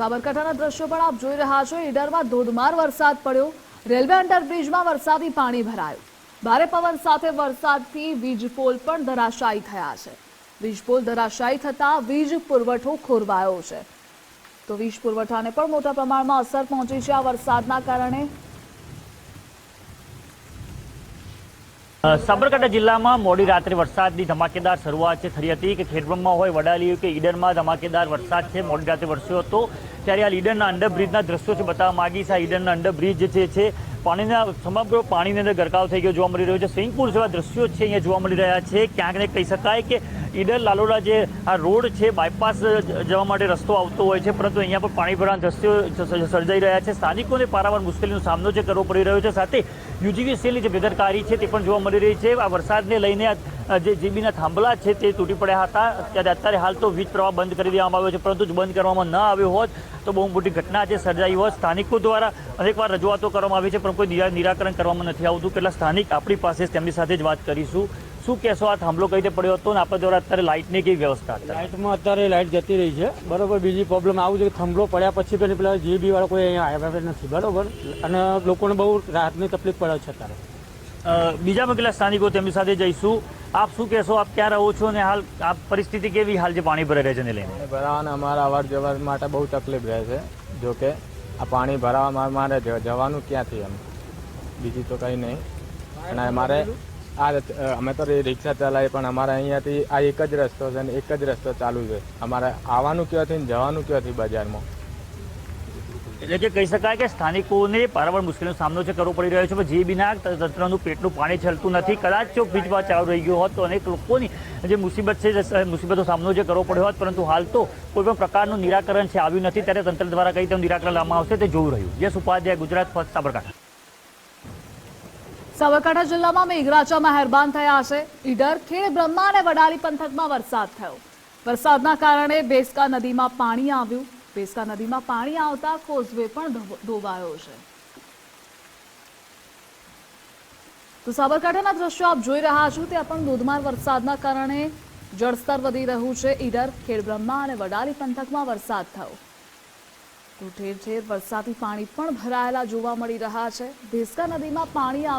સાબરકાંઠાના દ્રશ્યો પણ આપ જોઈ રહ્યા છો. ઈડરમાં ધોધમાર વરસાદ પડ્યો. રેલવે અંડરબ્રિજમાં વરસાદી પાણી ભરાયું. ભારે પવન સાથે વરસાદથી વીજ પોલ પણ ધરાશાયી થયા છે. વીજ પોલ ધરાશાયી થતાં વીજ પુરવઠો ખોરવાયો છે. તો વીજ પુરવઠાને પણ મોટા પ્રમાણમાં અસર પહોંચી છે આ વરસાદના કારણે. સાબરકાંઠા જિલ્લામાં મોડી રાત્રે વરસાદની ધમાકેદાર શરૂઆત છે થઈ હતી કે ખેડબ્રમમાં હોય, વડાલી કે ઈડરમાં ધમાકેદાર વરસાદ છે, મોડી રાત્રે વરસ્યો હતો. ત્યારે આ ઈડરના અંડરબ્રિજના દ્રશ્યો છે, બતાવવા માંગીશ આ ઈડરના અંડરબ્રિજ જે છે, પાણીના સમગ્ર પાણીની અંદર ગરકાવ થઈ ગયો જોવા મળી રહ્યો છે. સ્વિમિંગ પૂલ જેવા દ્રશ્યો છે, અહીંયા જોવા મળી રહ્યા છે. ક્યાંક કહી શકાય કે ઈડર લાલોડા જે આ રોડ છે બાયપાસ જવા માટે રસ્તો આવતો હોય છે, પરંતુ અહીંયા પર પાણી ભરાણ દ્રશ્યો સર્જાઈ રહ્યા છે. સ્થાનિકોને પારાવાર મુશ્કેલીનો સામનો જે કરવો પડી રહ્યો છે, સાથે યુજીવીસીએલની જે બેદરકારી છે તે પણ જોવા મળી રહી છે. આ વરસાદને લઈને જે જીબીના થાંભલા છે તે તૂટી પડ્યા હતા. ત્યારે અત્યારે હાલ તો વીજ પ્રવાહ બંધ કરી દેવામાં આવ્યો છે, પરંતુ જો બંધ કરવામાં ન આવ્યો હોત તો બહુ મોટી ઘટના છે સર્જાઈ હોત. સ્થાનિકો દ્વારા અનેકવાર રજૂઆતો કરવામાં આવી છે, પણ કોઈ નિરા- નિરાકરણ કરવામાં નથી આવતું. કેટલા સ્થાનિક આપણી પાસે તેમની સાથે જ વાત કરીશું. શું કહેશો? આ થાંભલો કઈ રીતે પડ્યો હતો ને આપણા દ્વારા અત્યારે લાઇટની કઈ વ્યવસ્થા? લાઇટમાં અત્યારે લાઇટ જતી રહી છે. બરોબર બીજી પ્રોબ્લેમ આવું છે કે થાંભલો પડ્યા પછી પેલી પેલા જીબી વાળા કોઈ અહીંયા આવ્યા નથી બરોબર? અને લોકોને બહુ રાહતની તકલીફ પડે છે અત્યારે. બીજા કેટલા સ્થાનિકો તેમની સાથે જઈશું? આપ શું કહેશો? આપ ક્યાં રહો છો અને હાલ આ પરિસ્થિતિ કેવી હાલ જે પાણી ભરાઈ રહે છે એને લઈને? ભરાવાના અમારા અવર જવર માટે બહુ તકલીફ રહે છે. જો કે આ પાણી ભરાવામાં મારે જવાનું ક્યાંથી એમ? બીજી તો કંઈ નહીં. અને અમારે આ અમે તો રિક્ષા ચલાવીએ, પણ અમારે અહીંયાથી આ એક જ રસ્તો છે ને એક જ રસ્તો ચાલુ છે. અમારે આવવાનું ક્યાંથી ને જવાનું ક્યાંથી બજારમાં? એટલે કે કહી શકાય કે સ્થાનિકોને પારાવાર મુશ્કેલીનો સામનો છે કરવો પડી રહ્યો છે, પણ જે બિના તંત્રનું પેટનું પાણી છલતું નથી, કદાચ જો વીજમાં ચાલુ રહી ગયો હોત તો અનેક લોકોની જે મુસીબત છે મુસીબતનો સામનો જે કરવો પડ્યો હોત, પરંતુ હાલ તો કોઈ પણ પ્રકારનું નિરાકરણ છે, આવ્યું નથી. ત્યારે તંત્ર દ્વારા કઈ તેનું નિરાકરણ લાવવામાં આવશે તે જોવું રહ્યું. જે ઉપાધ્યાય, ગુજરાત ફર્સ્ટ સાબરકાંઠા. સાબરકાંઠા જિલ્લામાં મેઘરાજા મહેરબાન થયા છે. ઈડર, ખેડ, બ્રહ્મા અને વડાલી પંથકમાં વરસાદ થયો. વરસાદના કારણે બેસકા નદીમાં પાણી આવ્યું. બેસકા નદીમાં પાણી આવતા કોઝવે પણ ધોવાયો છે. તો સાબરકાંઠાના દ્રશ્યો આપ જોઈ રહ્યા છો, ત્યાં પણ ધોધમાર વરસાદના કારણે જળસ્તર વધી રહ્યું છે. ઈડર, ખેડ, બ્રહ્મા અને વડાલી પંથકમાં વરસાદ થયો. તો ઠેર ઠેર વરસાદી પાણી પણ ભરાયેલા જોવા મળી રહ્યા છે. ભેસકા નદીમાં પાણી આવ